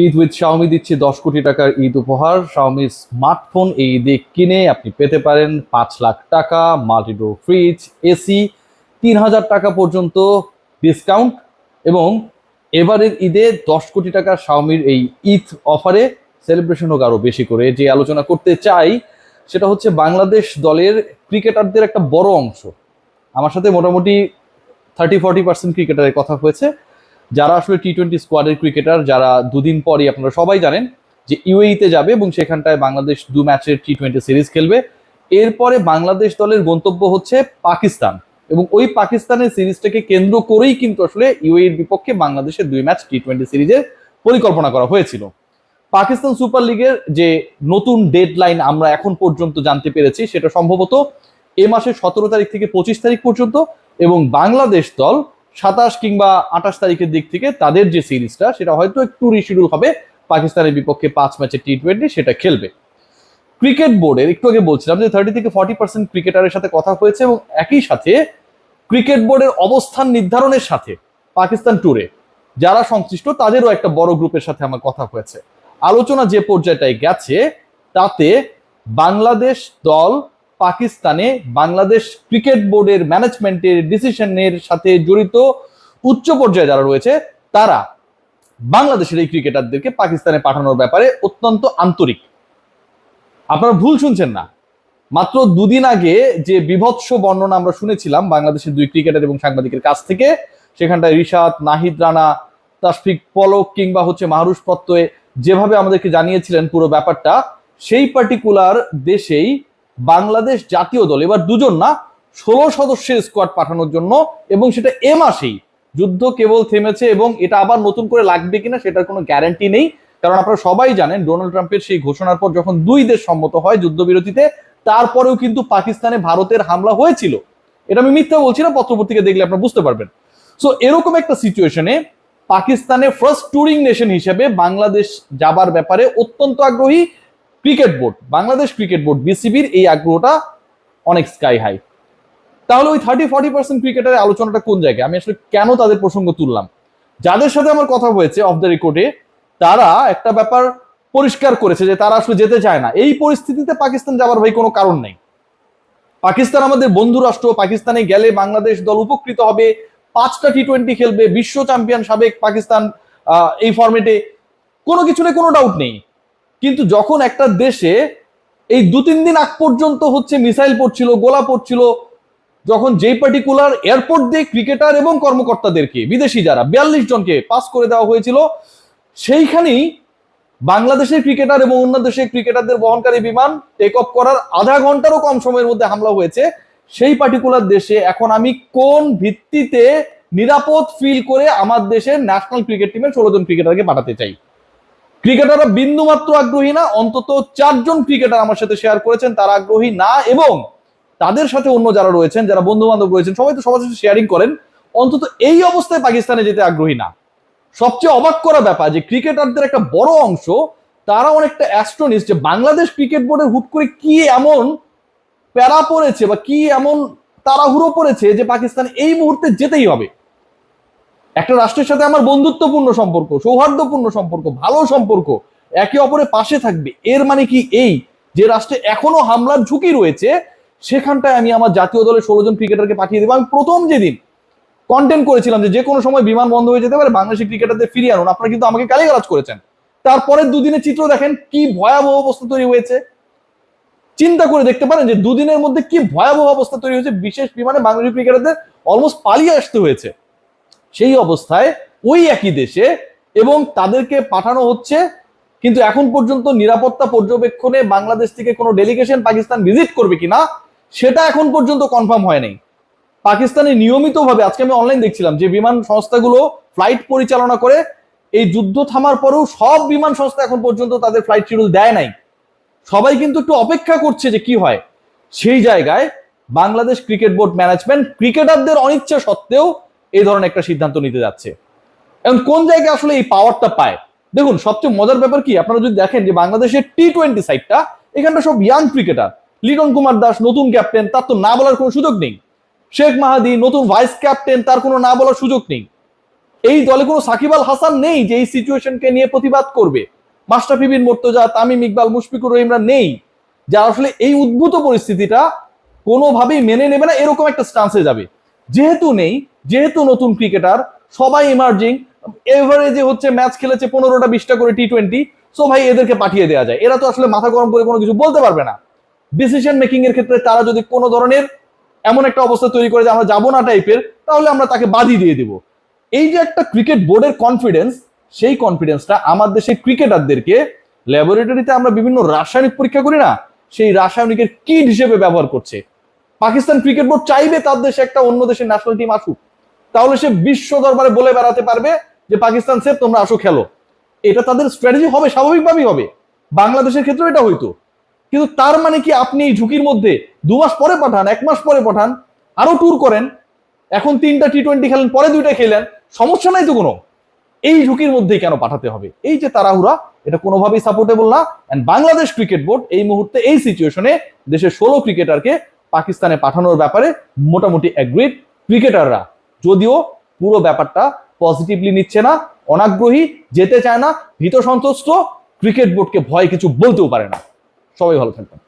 Eid with Xiaomi দিচ্ছে দশ কোটি টাকার ঈদ উপহার। শাওমি স্মার্টফোন এই ঈদে কিনে আপনি পেতে পারেন পাঁচ লাখ টাকা, মাল্টিডোর ফ্রিজ, এসি, তিন হাজার টাকা পর্যন্ত ডিসকাউন্ট এবং এবারের ঈদে দশ কোটি টাকার শাওমির এই ঈদ অফারে সেলিব্রেশন হোক আরও বেশি করে। যে আলোচনা করতে চাই, সেটা হচ্ছে বাংলাদেশ দলের ক্রিকেটারদের একটা বড় অংশ। আমার সাথে মোটামুটি থার্টি ফর্টি পার্সেন্ট ক্রিকেটারের কথা হয়েছে। যারা আসলে টি টোয়েন্টি স্কোয়াডের ক্রিকেটার যারা দুদিন পরই আপনারা সবাই জানেন যে ইউএইতে যাবে এবং সেখানটায় বাংলাদেশ দু ম্যাচের টি টোয়েন্টি সিরিজ খেলবে। এরপরে বাংলাদেশ দলের গন্তব্য হচ্ছে পাকিস্তান এবং ওই পাকিস্তানের সিরিজটাকে কেন্দ্র করেই কিন্তু আসলে ইউএইর বিপক্ষে বাংলাদেশের দুই ম্যাচ টি টোয়েন্টি সিরিজের পরিকল্পনা করা হয়েছিল। পাকিস্তান সুপার লিগের যে নতুন ডেডলাইন আমরা এখন পর্যন্ত জানতে পেরেছি, সেটা সম্ভবত এ মাসের সতেরো তারিখ থেকে পঁচিশ তারিখ পর্যন্ত এবং বাংলাদেশ দল সাতাশ কিংবা আঠাশ তারিখের দিক থেকে তাদের যে সিরিজটা, সেটা হয়তো একটু রিশিডিউল হবে। পাকিস্তানের বিপক্ষে পাঁচ ম্যাচে টি টোয়েন্টি সেটা খেলবে। ক্রিকেট বোর্ডের একটু আগে বলছিলাম যে থার্টি থেকে ফর্টি পার্সেন্ট ক্রিকেটারের সাথে কথা হয়েছে এবং একই সাথে ক্রিকেট বোর্ডের অবস্থান নির্ধারণের সাথে পাকিস্তান ট্যুরে যারা সংশ্লিষ্ট, তাদেরও একটা বড় গ্রুপের সাথে আমার কথা হয়েছে। আলোচনা যে পর্যায়টায় গেছে, তাতে বাংলাদেশ দল পাকিস্তানে বাংলাদেশ ক্রিকেট বোর্ডের ম্যানেজমেন্টের ডিসিশনের সাথে জড়িত উচ্চ পর্যায়ে যারা রয়েছে, তারা বাংলাদেশের এই ক্রিকেটারদেরকে পাকিস্তানে পাঠানোর ব্যাপারে অত্যন্ত আন্তরিক। আপনারা ভুল শুনছেন না। মাত্র দুদিন আগে যে বিভৎস বর্ণনা আমরা শুনেছিলাম বাংলাদেশের দুই ক্রিকেটার এবং সাংবাদিকের কাছ থেকে, সেখানটায় রিশাদ, নাহিদ রানা তাসফিক পলক কিংবা হচ্ছে মাহরুষ প্রত্যয়ে যেভাবে আমাদেরকে জানিয়েছিলেন পুরো ব্যাপারটা, সেই পার্টিকুলার দেশেই বাংলাদেশ জাতীয় দল। এবার দুজন না, ষোলো সদস্যের স্কোয়াড পাঠানোর জন্য, এবং সেটা এ মাসেই। যুদ্ধ কেবল থেমেছে এবং এটা আবার নতুন করে লাগবে কিনা সেটার কোনো গ্যারান্টি নেই। কারণ আপনারা সবাই জানেন ডোনাল্ড ট্রাম্পের সেই ঘোষণার পর যখন দুই দেশ সম্মত হয় যুদ্ধবিরতিতে, তারপরেও কিন্তু পাকিস্তানে ভারতের হামলা হয়েছিল। এটা আমি মিথ্যা বলছি না পত্রপত্রিকা দেখলে আপনারা বুঝতে পারবেন। সো এরকম একটা সিচুয়েশনে পাকিস্তানে ফার্স্ট টুরিং নেশন হিসেবে বাংলাদেশ যাবার ব্যাপারে অত্যন্ত আগ্রহী। Cricket board, Bangladesh cricket board, বিসিবির এই আগ্রহটা অনেক স্কাই হাই তাহলে ওই থার্টি ফর্টি পার্সেন্ট ক্রিকেটারের আলোচনাটা কোন জায়গায়? আমি আসলে কেন তাদের প্রসঙ্গ তুললাম? যাদের সাথে আমার কথা হয়েছে অফ দ্য রেকর্ডে তারা একটা ব্যাপার পরিষ্কার করেছে যে তারা আসলে যেতে চায় না। এই পরিস্থিতিতে পাকিস্তান যাবার ভাই কোনো কারণ নেই। পাকিস্তান আমাদের বন্ধু রাষ্ট্র, পাকিস্তানে গেলে বাংলাদেশ দল উপকৃত হবে। পাঁচটা টি টোয়েন্টি খেলবে, বিশ্ব চ্যাম্পিয়ন সাবেক পাকিস্তান এই ফর্মেটে কোনো কিছু কোনো ডাউট নেই। কিন্তু যখন একটা দেশে এই দু তিন দিন আগ পর্যন্ত হচ্ছে মিসাইল পড়ছিল, গোলা পড়ছিল, যখন যেই পার্টিকুলার এয়ারপোর্ট দিয়ে ক্রিকেটার এবং কর্মকর্তাদেরকে, বিদেশি যারা, বিয়াল্লিশ জনকে পাস করে দেওয়া হয়েছিল, সেইখানেই বাংলাদেশের ক্রিকেটার এবং অন্য দেশের ক্রিকেটারদের বহনকারী বিমান টেক অফ করার আধা ঘন্টারও কম সময়ের মধ্যে হামলা হয়েছে। সেই পার্টিকুলার দেশে এখন আমি কোন ভিত্তিতে নিরাপদ ফিল করে আমার দেশের ন্যাশনাল ক্রিকেট টিমের ষোলো জন ক্রিকেটারকে পাঠাতে চাই? ক্রিকেটাররা বিন্দু মাত্র আগ্রহী না, অন্তত চারজন ক্রিকেটার আমার সাথে শেয়ার করেছেন, তারা আগ্রহী না এবং তাদের সাথে অন্য যারা রয়েছেন, যারা বন্ধু বান্ধব রয়েছেন, সবাই তো সবার সাথে শেয়ারিং করেন, অন্তত এই অবস্থায় পাকিস্তানে যেতে আগ্রহী না। সবচেয়ে অবাক করা ব্যাপার যে ক্রিকেটারদের একটা বড় অংশ, তারা অনেকটা অ্যাস্ট্রোনিস যে বাংলাদেশ ক্রিকেট বোর্ডের হুট করে কি এমন প্যারা পড়েছে বা কি এমন তাড়াহুড়ো পড়েছে যে পাকিস্তান এই মুহূর্তে যেতেই হবে। একটা রাষ্ট্রের সাথে আমার বন্ধুত্বপূর্ণ সম্পর্ক, সৌহার্দ্যপূর্ণ সম্পর্ক, ভালো সম্পর্ক, একে অপরের পাশে থাকবে। এর মানে কি এই? যে রাষ্ট্রে এখনও হামলার ঝুঁকি রয়েছে, সেখানটায় আমি আমার জাতীয় দলের ষোলো জন ক্রিকেটারকে পাঠিয়ে দেবো। আমি প্রথম যেদিন কন্টেন্ট করেছিলাম যে যে কোনো সময় বিমান বন্ধ হয়ে যেতে পারে, বাংলাদেশি ক্রিকেটারদের ফিরিয়ে আনুন। আপনারা কিন্তু আমাকে গালিগালাজ করেছেন। তারপরের দুদিনের চিত্র দেখেন কি ভয়াবহ অবস্থা তৈরি হয়েছে। চিন্তা করে দেখতে পারেন যে দুদিনের মধ্যে কি ভয়াবহ অবস্থা তৈরি হয়েছে। বিশেষ বিমানে বাংলাদেশি ক্রিকেটারদের অলমোস্ট পালিয়ে আসতে হয়েছে। সেই অবস্থায় ওই একই দেশে এবং তাদেরকে পাঠানো হচ্ছে। কিন্তু এখন পর্যন্ত নিরাপত্তা পর্যবেক্ষণে বাংলাদেশ থেকে কোনো ডেলিগেশন পাকিস্তান ভিজিট করবে কিনা, সেটা এখন পর্যন্ত কনফার্ম হয় নাই পাকিস্তানে নিয়মিতভাবে, আজকে আমি অনলাইন দেখছিলাম যে বিমান সংস্থাগুলো ফ্লাইট পরিচালনা করে, এই যুদ্ধ থামার পরেও সব বিমান সংস্থা এখন পর্যন্ত তাদের ফ্লাইট শিডিউল দেয় নাই। সবাই কিন্তু একটু অপেক্ষা করছে যে কি হয়। সেই জায়গায় বাংলাদেশ ক্রিকেট বোর্ড ম্যানেজমেন্ট ক্রিকেটারদের অনিচ্ছা সত্ত্বেও এই ধরনের একটা সিদ্ধান্ত নিতে যাচ্ছে। এবং কোন জায়গায় আসলে এই পাওয়ারটা পায়? দেখুন, সবচেয়ে মজার ব্যাপার কি? আপনারা যদি দেখেন যে বাংলাদেশের টি টোয়েন্টি সাইডটা এখানটা সব ইয়াং ক্রিকেটার লিটন কুমার দাস নতুন ক্যাপ্টেন তার তো না বলার কোনো সুযোগ নেই। শেখ মাহাদি নতুন ভাইস ক্যাপ্টেন তার কোনো না বলার সুযোগ নেই। এই দলে কোনো সাকিব আল হাসান নেই যে এই সিচুয়েশনকে নিয়ে প্রতিবাদ করবে। মাস্টাফি বিন মোর্তজা, তামিম ইকবাল, মুশফিকুর রহিমরা নেই। যারা আসলে এই উদ্ভূত পরিস্থিতিটা কোনোভাবেই মেনে নেবে না, এরকম একটা স্টান্সে যাবে। যেহেতু নেই, যেহেতু নতুন ক্রিকেটার, সবাই ইমার্জিং এভারেজে হচ্ছে ম্যাচ খেলেছে পনেরোটা, বিশটা করে টি টোয়েন্টি সো ভাই এদেরকে পাঠিয়ে দেওয়া যায়। এরা তো আসলে মাথা গরম করে কোনো কিছু বলতে পারবে না। ডিসিশন মেকিং এর ক্ষেত্রে তারা যদি কোনো ধরনের এমন একটা অবস্থা তৈরি করে যে আমরা যাব না টাইপের তাহলে আমরা তাকে বাদই দিয়ে দিব। এই যে একটা ক্রিকেট বোর্ডের কনফিডেন্স সেই কনফিডেন্সটা আমাদের দেশের ক্রিকেটারদেরকে ল্যাবরেটরিতে আমরা বিভিন্ন রাসায়নিক পরীক্ষা করি না, সেই রাসায়নিকের কিট হিসেবে ব্যবহার করছে। পাকিস্তান ক্রিকেট বোর্ড চাইবে তার দেশে একটা অন্য দেশের ন্যাশনাল টিম আসুক। তাহলে সে বিশ্ব দরবারে বলে বেড়াতে পারবে যে, পাকিস্তান সেফ তোমরা আসো, খেলো। এটা তাদের স্ট্র্যাটেজি হবে, স্বাভাবিকভাবেই হবে। বাংলাদেশের ক্ষেত্রে এটা হইতো। কিন্তু তার মানে কি আপনি এই ঝুঁকির মধ্যে দু মাস পরে পাঠান, এক মাস পরে পাঠান আরও ট্যুর করেন, এখন তিনটা টি টোয়েন্টি খেলেন, পরে দুইটা খেলেন, সমস্যা নাই তো কোনো? এই ঝুঁকির মধ্যেই কেন পাঠাতে হবে? এই যে তাড়াহুড়া, এটা কোনোভাবেই সাপোর্টেবল না। এন্ড বাংলাদেশ ক্রিকেট বোর্ড এই মুহূর্তে এই সিচুয়েশনে দেশের ষোলো ক্রিকেটারকে পাকিস্তানে পাঠানোর ব্যাপারে মোটামুটি অ্যাগ্রিড ক্রিকেটাররা যদিও পুরো ব্যাপারটা পজিটিভলি নিচ্ছে না, অনাগ্রহী, যেতে চায় না, ভীত সন্তুষ্ট ক্রিকেট বোর্ডকে ভয় কিছু বলতেও পারে না। সবাই ভালো থাকবেন।